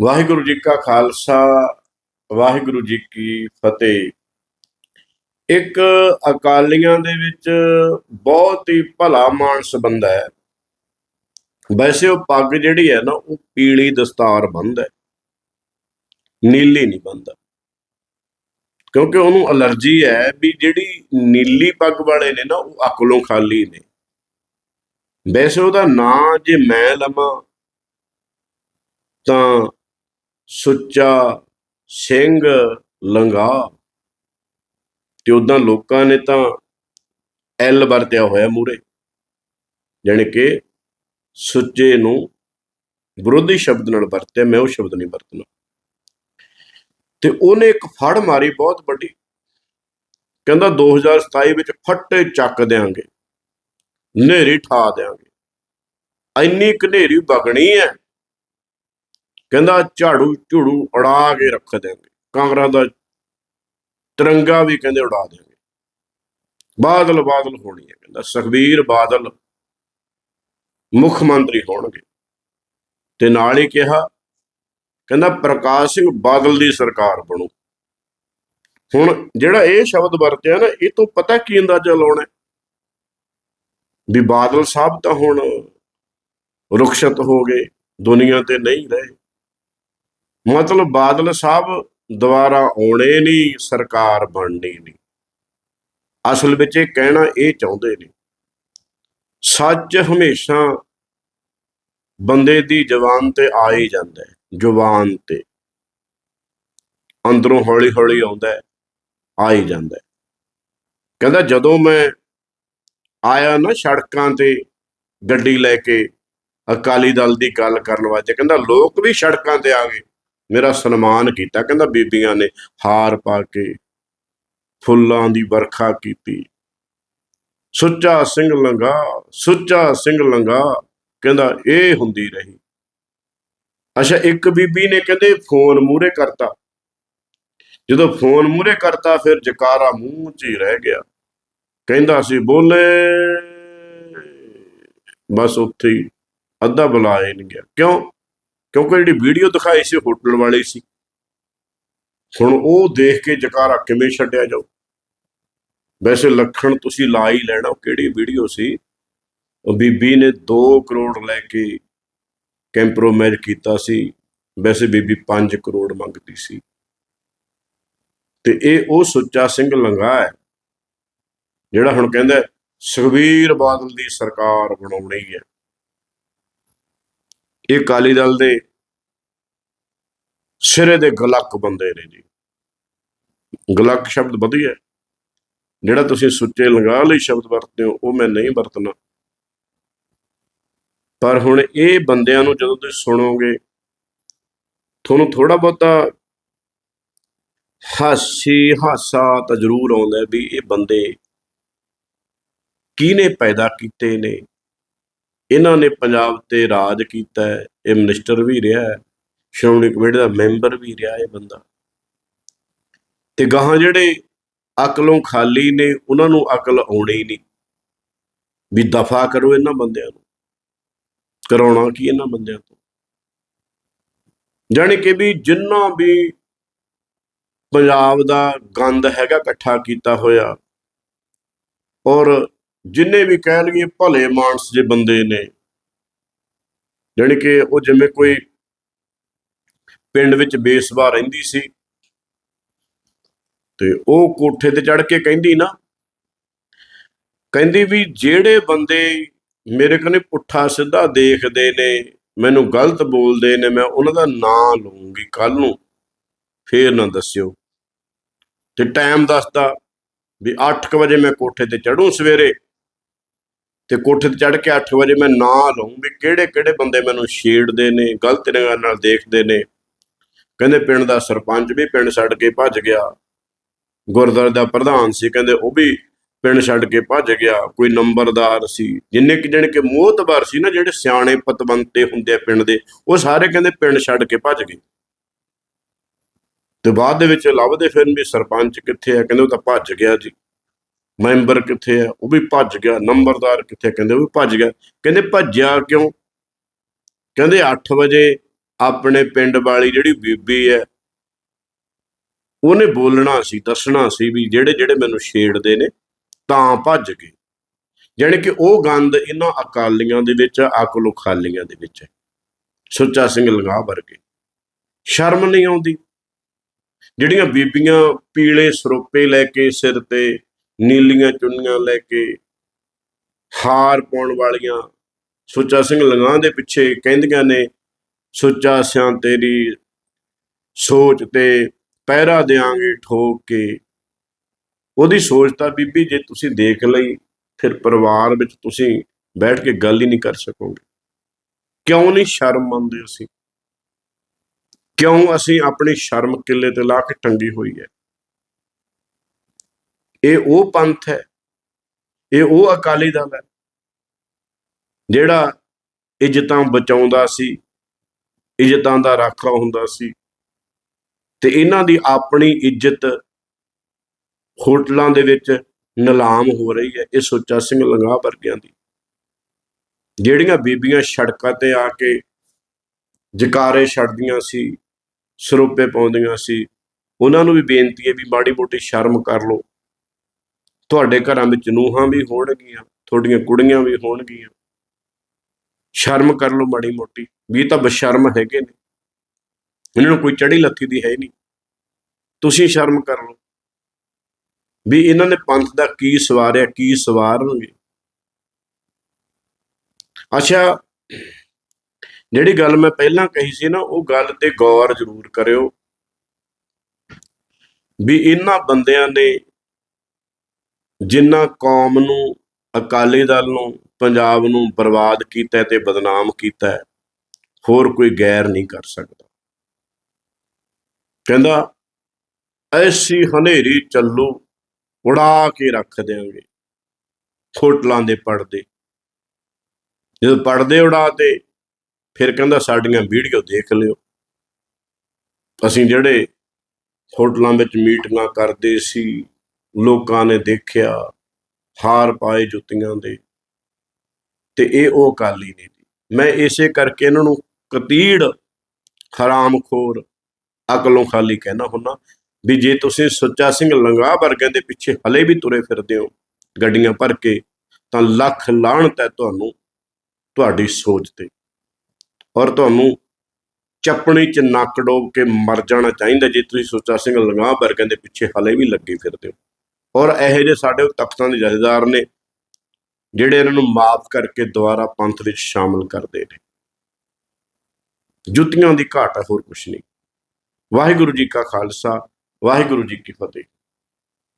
ਵਾਹਿਗੁਰੂ ਜੀ ਕਾ ਖਾਲਸਾ, ਵਾਹਿਗੁਰੂ ਜੀ ਕੀ ਫਤਿਹ। ਇੱਕ ਅਕਾਲੀਆਂ ਦੇ ਵਿੱਚ ਬਹੁਤ ਹੀ ਭਲਾ ਮਾਨਸ ਬੰਦਾ ਹੈ। ਵੈਸੇ ਉਹ ਪੱਗ ਜਿਹੜੀ ਹੈ ਨਾ, ਉਹ ਪੀਲੀ ਦਸਤਾਰ ਬੰਨ੍ਹਦਾ ਹੈ। ਨੀਲੀ ਨਹੀਂ ਬੰਨ੍ਹਦਾ ਕਿਉਂਕਿ ਉਹਨੂੰ ਅਲਰਜੀ ਹੈ ਵੀ ਜਿਹੜੀ ਨੀਲੀ ਪੱਗ ਵਾਲੇ ਨੇ ਨਾ, ਉਹ ਅਕਲੋਂ ਖਾਲੀ ਨੇ। ਵੈਸੇ ਉਹਦਾ ਨਾਂ ਜੇ ਮੈਂ ਲਵਾਂ, ਤਾਂ ਸੁੱਚਾ ਸਿੰਘ ਲੰਗਾ ਤੇ ਉਦਾਂ ਲੋਕਾਂ ਨੇ ਤਾਂ ਐਲ ਵਰਤਿਆ ਹੋਇਆ ਮੂਰੇ ਜਾਣੀ ਕਿ ਸੁੱਚੇ ਨੂੰ ਵਿਰੋਧੀ ਸ਼ਬਦ ਨਾਲ ਵਰਤਿਆ, ਮੈਂ ਉਹ ਸ਼ਬਦ ਨਹੀਂ ਵਰਤਣਾ। ਤੇ ਉਹਨੇ ਇੱਕ ਫੜ ਮਾਰੀ ਬਹੁਤ ਵੱਡੀ। ਕਹਿੰਦਾ 2027 ਵਿੱਚ ਫੱਟੇ ਚੱਕ ਦੇਾਂਗੇ ਨੇਰੀ ਠਾ ਦੇਾਂਗੇ ਇੰਨੀ ਕਨੇਰੀ ਵਗਣੀ ਹੈ। ਕਹਿੰਦਾ ਝਾੜੂ ਝੂੜੂ ਉਡਾ ਕੇ ਰੱਖ ਦੇਾਂਗੇ ਕਾਂਗਰਸ ਦਾ ਤਿਰੰਗਾ ਵੀ ਕਹਿੰਦੇ ਉਡਾ ਦੇਾਂਗੇ ਬਾਦਲ ਬਾਦਲ ਹੋਣੀ ਹੈ ਕਹਿੰਦਾ ਸੁਖਬੀਰ ਬਾਦਲ ਮੁੱਖ ਮੰਤਰੀ ਹੋਣਗੇ। ਤੇ ਨਾਲ ਹੀ ਕਿਹਾ, ਕਹਿੰਦਾ ਪ੍ਰਕਾਸ਼ ਸਿੰਘ ਬਾਦਲ ਦੀ ਸਰਕਾਰ ਬਣੂ। ਹੁਣ ਜਿਹੜਾ ਇਹ ਸ਼ਬਦ ਵਰਤਿਆ ਨਾ, ਇਹ ਤੋਂ ਪਤਾ ਕੀ ਅੰਦਾਜ਼ਾ ਲਾਉਣਾ ਵੀ ਬਾਦਲ ਸਾਹਿਬ ਤਾਂ ਹੁਣ ਰੁਖਸ਼ਤ ਹੋ ਗਏ, ਦੁਨੀਆ ਤੇ ਨਹੀਂ ਰਹੇ। ਮਤਲਬ ਬਾਦਲ ਸਾਹਿਬ ਦੁਬਾਰਾ ਆਉਣੇ ਨਹੀਂ, ਸਰਕਾਰ ਬਣਨੀ ਨਹੀਂ। ਅਸਲ ਵਿੱਚ ਇਹ ਕਹਿਣਾ ਇਹ ਚਾਹੁੰਦੇ ਨੇ, ਸੱਚ ਹਮੇਸ਼ਾ ਬੰਦੇ ਦੀ ਜ਼ੁਬਾਨ ਤੇ ਆ ਹੀ ਜਾਂਦਾ ਹੈ, ਜ਼ੁਬਾਨ ਤੇ। ਅੰਦਰੋਂ ਹੌਲੀ ਹੌਲੀ ਆਉਂਦਾ ਹੈ, ਆ ਹੀ ਜਾਂਦਾ ਹੈ। ਕਹਿੰਦਾ ਜਦੋਂ ਮੈਂ ਆਇਆ ਨਾ ਸੜਕਾਂ ਤੇ ਗੱਡੀ ਲੈ ਕੇ ਅਕਾਲੀ ਦਲ ਦੀ ਗੱਲ ਕਰਨ ਵਾਸਤੇ, ਕਹਿੰਦਾ ਲੋਕ ਵੀ ਸੜਕਾਂ ਤੇ ਆ ਗਏ। ਮੇਰਾ ਸਨਮਾਨ ਕੀਤਾ। ਕਹਿੰਦਾ, ਬੀਬੀਆਂ ਨੇ ਹਾਰ ਪਾ ਕੇ ਫੁੱਲਾਂ ਦੀ ਵਰਖਾ ਕੀਤੀ। ਸੁੱਚਾ ਸਿੰਘ ਲੰਗਾ, ਸੁੱਚਾ ਸਿੰਘ ਲੰਗਾ, ਕਹਿੰਦਾ, ਇਹ ਹੁੰਦੀ ਰਹੀ। ਅੱਛਾ, ਇੱਕ ਬੀਬੀ ਨੇ ਕਹਿੰਦੇ, ਫੋਨ ਮੂਰੇ ਕਰਤਾ। ਜਦੋਂ ਫੋਨ ਮੂਰੇ ਕਰਤਾ, ਫਿਰ ਜਕਾਰਾ ਮੂੰਹ 'ਚ ਹੀ ਰਹਿ ਗਿਆ। ਕਹਿੰਦਾ ਸੀ, ਬੋਲੇ, ਬਸ ਉੱਥੇ ਹੀ ਅੱਧਾ ਬੁਲਾਇਆ ਹੀ ਨਹੀਂ ਗਿਆ। ਕਿਉਂ? ਕਿਉਂਕਿ ਜਿਹੜੀ ਵੀਡੀਓ ਦਿਖਾਈ ਸੀ ਹੋਟਲ ਵਾਲੀ ਸੀ। ਹੁਣ ਉਹ ਦੇਖ ਕੇ ਜਕਾਰਾ ਕਿਵੇਂ ਛੱਡਿਆ ਜਾਊ? ਵੈਸੇ ਲੱਖਣ ਤੁਸੀਂ ਲਾ ਹੀ ਲੈਣਾ ਕਿਹੜੀ ਵੀਡੀਓ ਸੀ। ਉਹ ਬੀਬੀ ਨੇ 2 ਕਰੋੜ ਲੈ ਕੇ ਕੰਪਰੋਮਾਈਜ਼ ਕੀਤਾ ਸੀ। ਵੈਸੇ ਬੀਬੀ 5 ਕਰੋੜ ਮੰਗਦੀ ਸੀ। ਤੇ ਇਹ ਉਹ ਸੁੱਚਾ ਸਿੰਘ ਲੰਗਾ ਹੈ ਜਿਹੜਾ ਹੁਣ ਕਹਿੰਦਾ ਹੈ, ਸੁਖਬੀਰ ਬਾਦਲ ਦੀ ਸਰਕਾਰ ਬਣਾਉਣੀ ਹੈ। ਇਹ ਅਕਾਲੀ ਦਲ ਦੇ ਸਿਰੇ ਦੇ ਗਲਕ ਬੰਦੇ ਨੇ ਜੀ। ਗਲਕ ਸ਼ਬਦ ਵਧੀਆ। ਜਿਹੜਾ ਤੁਸੀਂ ਸੁੱਚੇ ਲੰਗਾ ਲਈ ਸ਼ਬਦ ਵਰਤਦੇ ਹੋ, ਉਹ ਮੈਂ ਨਹੀਂ ਵਰਤਣਾ। ਪਰ ਹੁਣ ਇਹ ਬੰਦਿਆਂ ਨੂੰ ਜਦੋਂ ਤੁਸੀਂ ਸੁਣੋਗੇ, ਤੁਹਾਨੂੰ ਥੋੜਾ ਬਹੁਤਾ ਹਾਸੀ, ਹਾਸਾ ਤਾਂ ਜ਼ਰੂਰ ਆਉਂਦਾ ਵੀ ਇਹ ਬੰਦੇ ਕਿਹਨੇ ਪੈਦਾ ਕੀਤੇ ਨੇ? ਇਹਨਾਂ ਨੇ ਪੰਜਾਬ ਤੇ ਰਾਜ ਕੀਤਾ ਹੈ, ਇਹ ਮਿਨਿਸਟਰ ਵੀ ਰਿਹਾ ਹੈ, ਸ਼੍ਰੋਮਣੀ ਕਮੇਟੀ ਦਾ ਮੈਂਬਰ ਵੀ ਰਿਹਾ ਇਹ ਬੰਦਾ। ਤੇ ਗਾਹਾਂ ਜਿਹੜੇ ਅਕਲੋਂ ਖਾਲੀ ਨੇ, ਉਹਨਾਂ ਨੂੰ ਅਕਲ ਆਉਣੀ ਨਹੀਂ। ਵੀ ਦਫਾ ਕਰੋ ਇਹਨਾਂ ਬੰਦਿਆਂ ਨੂੰ। ਕਰਾਉਣਾ ਕੀ ਇਹਨਾਂ ਬੰਦਿਆਂ ਤੋਂ? ਜਾਣੀ ਕਿ ਵੀ ਜਿੰਨਾ ਵੀ ਪੰਜਾਬ ਦਾ ਗੰਦ ਹੈਗਾ, ਇਕੱਠਾ ਕੀਤਾ ਹੋਇਆ, ਔਰ ਜਿੰਨੇ ਵੀ ਕਹਿ ਲਈਏ ਭਲੇ ਮਾਨਸ ਜੇ ਬੰਦੇ ਨੇ, ਜਾਣੀ ਕਿ ਉਹ ਜਿਵੇਂ ਕੋਈ ਪਿੰਡ ਵਿੱਚ ਬੇਸਵਾ ਰਹਿੰਦੀ ਸੀ, ਤੇ ਉਹ ਕੋਠੇ ਤੇ ਚੜ ਕੇ ਕਹਿੰਦੀ ਨਾ, ਕਹਿੰਦੀ ਵੀ ਜਿਹੜੇ ਬੰਦੇ ਮੇਰੇ ਕਨੇ ਪੁੱਠਾ ਸਿੱਧਾ ਦੇਖਦੇ ਨੇ, ਮੈਨੂੰ ਗਲਤ ਬੋਲਦੇ ਨੇ, ਮੈਂ ਉਹਨਾਂ ਦਾ ਨਾਂ ਲਵਾਂਗੀ ਕੱਲ ਨੂੰ, ਫੇਰ ਨਾ ਦੱਸਿਓ। ਤੇ ਟਾਈਮ ਦੱਸਦਾ ਵੀ 8:00 ਵਜੇ ਮੈਂ ਕੋਠੇ ਤੇ ਚੜੂ ਸਵੇਰੇ ਤੇ ਕੋਠੇ ਤੇ ਚੜ ਕੇ 8 ਵਜੇ ਮੈਂ ਨਾਂ ਲਵਾਂ ਵੀ ਕਿਹੜੇ ਕਿਹੜੇ ਬੰਦੇ ਮੈਨੂੰ ਛੇੜਦੇ ਨੇ, ਗਲਤ ਨਿਗਾਹ ਨਾਲ ਦੇਖਦੇ ਨੇ। ਕਹਿੰਦੇ ਪਿੰਡ ਦਾ ਸਰਪੰਚ ਵੀ ਪਿੰਡ ਛੱਡ ਕੇ ਭੱਜ ਗਿਆ। ਗੁਰਦੁਆਰੇ ਦਾ ਪ੍ਰਧਾਨ ਸੀ, ਕਹਿੰਦੇ ਉਹ ਵੀ ਪਿੰਡ ਛੱਡ ਕੇ ਭੱਜ ਗਿਆ। ਕੋਈ ਨੰਬਰਦਾਰ ਸੀ। ਜਿੰਨੇ ਕਿ ਜਣ ਕੇ ਮੋਹਤਬਾਰ ਸੀ ਨਾ, ਜਿਹੜੇ ਸਿਆਣੇ ਪਤਵੰਤੇ ਹੁੰਦੇ ਆ ਪਿੰਡ ਦੇ, ਉਹ ਸਾਰੇ ਕਹਿੰਦੇ ਪਿੰਡ ਛੱਡ ਕੇ ਭੱਜ ਗਏ। ਤੇ ਬਾਅਦ ਦੇ ਵਿੱਚ ਲੱਭਦੇ ਫਿਰ ਵੀ ਸਰਪੰਚ ਕਿੱਥੇ ਆ, ਕਹਿੰਦੇ ਉਹ ਤਾਂ ਭੱਜ ਗਿਆ ਜੀ। ਮੈਂਬਰ ਕਿੱਥੇ ਹੈ ਉਹ ਵੀ ਭੱਜ ਗਿਆ, ਨੰਬਰਦਾਰ ਕਿੱਥੇ ਕਹਿੰਦੇ ਉਹ ਵੀ ਭੱਜ ਗਿਆ। ਕਹਿੰਦੇ ਭੱਜਿਆ ਕਿਉਂ? ਕਹਿੰਦੇ 8 ਵਜੇ ਆਪਣੇ ਪਿੰਡ ਵਾਲੀ ਜਿਹੜੀ ਬੀਬੀ ਹੈ, ਉਹਨੇ ਬੋਲਣਾ ਸੀ, ਦੱਸਣਾ ਸੀ ਵੀ ਜਿਹੜੇ ਜਿਹੜੇ ਮੈਨੂੰ ਛੇੜਦੇ ਨੇ, ਤਾਂ ਭੱਜ ਗਏ। ਜਾਣੀ ਕਿ ਉਹ ਗੰਦ ਇਹਨਾਂ ਅਕਾਲੀਆਂ ਦੇ ਵਿੱਚ ਅਕਲੋ ਖਾਲੀਆਂ ਦੇ ਵਿੱਚ ਹੈ ਸੁੱਚਾ ਸਿੰਘ ਲੰਗਾ ਵਰਗੇ। ਸ਼ਰਮ ਨਹੀਂ ਆਉਂਦੀ। ਜਿਹੜੀਆਂ ਬੀਬੀਆਂ ਪੀਲੇ ਸਰੋਪੇ ਲੈ ਕੇ ਸਿਰ ਤੇ ਨੀਲੀਆਂ ਚੁੰਨੀਆਂ ਲੈ ਕੇ ਹਾਰ ਪਾਉਣ ਵਾਲੀਆਂ ਸੁੱਚਾ ਸਿੰਘ ਲੰਗਾ ਦੇ ਪਿੱਛੇ ਕਹਿੰਦੀਆਂ ਨੇ, ਸੁੱਚਾ ਸਿਆਂ ਤੇਰੀ ਸੋਚ ਤੇ ਪਹਿਰਾ ਦੇਾਂਗੇ ਠੋਕ ਕੇ। ਉਹਦੀ ਸੋਚ ਤਾਂ ਬੀਬੀ ਜੇ ਤੁਸੀਂ ਦੇਖ ਲਈ, ਫਿਰ ਪਰਿਵਾਰ ਵਿੱਚ ਤੁਸੀਂ ਬੈਠ ਕੇ ਗੱਲ ਹੀ ਨਹੀਂ ਕਰ ਸਕੋਗੇ। ਕਿਉਂ ਨਹੀਂ ਸ਼ਰਮ ਮੰਨਦੇ ਅਸੀਂ? ਕਿਉਂ ਅਸੀਂ ਆਪਣੀ ਸ਼ਰਮ ਕਿੱਲੇ ਤੇ ਲਾ ਕੇ ਟੰਗੀ ਹੋਈ ਹੈ? ਇਹ ਉਹ ਪੰਥ ਹੈ, ਇਹ ਉਹ ਅਕਾਲੀ ਦਲ ਹੈ, ਜਿਹੜਾ ਇੱਜ਼ਤਾਂ ਬਚਾਉਂਦਾ ਸੀ, ਇੱਜ਼ਤਾਂ ਦਾ ਰਾਖਾ ਹੁੰਦਾ ਸੀ ਤੇ ਇਹਨਾਂ ਦੀ ਆਪਣੀ ਇੱਜ਼ਤ ਹੋਟਲਾਂ ਦੇ ਵਿੱਚ ਨਿਲਾਮ ਹੋ ਰਹੀ ਹੈ, ਇਹ ਸੋਚਾ ਸਿੰਘ ਲੰਗਾ ਵਰਗਿਆਂ ਦੀ। ਜਿਹੜੀਆਂ ਬੀਬੀਆਂ ਸੜਕਾਂ ਤੇ ਆ ਕੇ ਜਕਾਰੇ ਛੱਡਦੀਆਂ ਸੀ, ਸਰੋਪੇ ਪਾਉਂਦੀਆਂ ਸੀ, ਉਹਨਾਂ ਨੂੰ ਵੀ ਬੇਨਤੀ ਹੈ ਵੀ ਮਾੜੀ ਮੋਟੀ ਸ਼ਰਮ ਕਰ ਲਓ। ਤੁਹਾਡੇ ਘਰਾਂ ਵਿੱਚ ਨੂਹਾਂ ਵੀ ਹੋਣਗੀਆਂ, ਤੁਹਾਡੀਆਂ ਕੁੜੀਆਂ ਵੀ ਹੋਣਗੀਆਂ। ਸ਼ਰਮ ਕਰ ਲਓ ਮਾੜੀ ਮੋਟੀ, ਵੀ ਤਾਂ ਬਸ਼ਰਮ ਹੈਗੇ ਨੇ। ਇਹਨਾਂ ਨੂੰ ਕੋਈ ਚੜੀ ਲੱਥੀ ਦੀ ਹੈ ਨਹੀਂ। ਤੁਸੀਂ ਸ਼ਰਮ ਕਰ ਲਓ। ਵੀ ਇਹਨਾਂ ਨੇ ਪੰਥ ਦਾ ਕੀ ਸਵਾਰਿਆ, ਕੀ ਸਵਾਰਨਗੇ। ਅੱਛਾ, ਜਿਹੜੀ ਗੱਲ ਮੈਂ ਪਹਿਲਾਂ ਕਹੀ ਸੀ ਨਾ, ਉਹ ਗੱਲ ਤੇ ਗੌਰ ਜ਼ਰੂਰ ਕਰਿਓ। ਵੀ ਇਹਨਾਂ ਬੰਦਿਆਂ ਨੇ ਜਿੰਨਾ ਕੌਮ ਨੂੰ, ਅਕਾਲੀ ਦਲ ਨੂੰ, ਪੰਜਾਬ ਨੂੰ ਬਰਬਾਦ ਕੀਤਾ ਤੇ ਬਦਨਾਮ ਕੀਤਾ ਹੋਰ ਕੋਈ ਗੈਰ ਨਹੀਂ ਕਰ ਸਕਦਾ। ਕਹਿੰਦਾ, ਐਸੀ ਹਨੇਰੀ ਚੱਲੂ, ਉਡਾ ਕੇ ਰੱਖ ਦੇਾਂਗੇ ਹੋਟਲਾਂ ਦੇ ਪਰਦੇ। ਜਦੋਂ ਪਰਦੇ ਉਡਾਤੇ, ਫਿਰ ਕਹਿੰਦਾ, ਸਾਡੀਆਂ ਵੀਡੀਓ ਦੇਖ ਲਿਓ। ਅਸੀਂ ਜਿਹੜੇ ਹੋਟਲਾਂ ਵਿੱਚ ਮੀਟਿੰਗਾਂ ਕਰਦੇ ਸੀ ਲੋਕਾਂ ਨੇ ਦੇਖਿਆ, ਹਾਰ ਪਾਏ ਜੁੱਤੀਆਂ ਦੇ। ਤੇ ਇਹ ਉਹ ਅਕਾਲੀ ਨੇ ਮੈਂ ਇਸੇ ਕਰਕੇ ਇਹਨਾਂ ਨੂੰ ਕਤੀੜ, ਹਰਾਮਖੋਰ ਅਕਲੋਂ ਖਾਲੀ ਕਹਿਣਾ ਹੁੰਨਾ ਵੀ ਜੇ ਤੁਸੀਂ ਸੁੱਚਾ ਸਿੰਘ ਲੰਗਾ ਵਰਗਿਆਂ ਦੇ ਪਿੱਛੇ ਹਲੇ ਵੀ ਤੁਰੇ ਫਿਰਦੇ ਹੋ ਗੱਡੀਆਂ ਭਰ ਕੇ, ਤਾਂ ਲੱਖ ਲਾਹਣਤ ਹੈ ਤੁਹਾਨੂੰ, ਤੁਹਾਡੀ ਸੋਚ ਤੇ। ਔਰ ਤੁਹਾਨੂੰ ਚੱਪਣੀ ਚ ਨੱਕ ਡੋਬ ਕੇ ਮਰ ਜਾਣਾ ਚਾਹੀਦਾ ਜੇ ਤੁਸੀਂ ਸੁੱਚਾ ਸਿੰਘ ਲੰਗਾ ਵਰਗਿਆਂ ਦੇ ਪਿੱਛੇ ਹਲੇ ਵੀ ਲੱਗੇ ਫਿਰਦੇ ਹੋ। ਔਰ ਇਹੋ ਜਿਹੇ ਸਾਡੇ ਤਖਤਾਂ ਦੇ ਜਥੇਦਾਰ ਨੇ, ਜਿਹੜੇ ਇਹਨਾਂ ਨੂੰ ਮਾਫ ਕਰਕੇ ਦੁਬਾਰਾ ਪੰਥ ਵਿੱਚ ਸ਼ਾਮਲ ਕਰਦੇ ਨੇ। ਜੁੱਤੀਆਂ ਦੀ ਘਾਟ ਹੈ ਹੋਰ ਕੁਝ ਨਹੀਂ। ਵਾਹਿਗੁਰੂ ਜੀ ਕਾ ਖਾਲਸਾ, ਵਾਹਿਗੁਰੂ ਜੀ ਕੀ ਫਤਿਹ।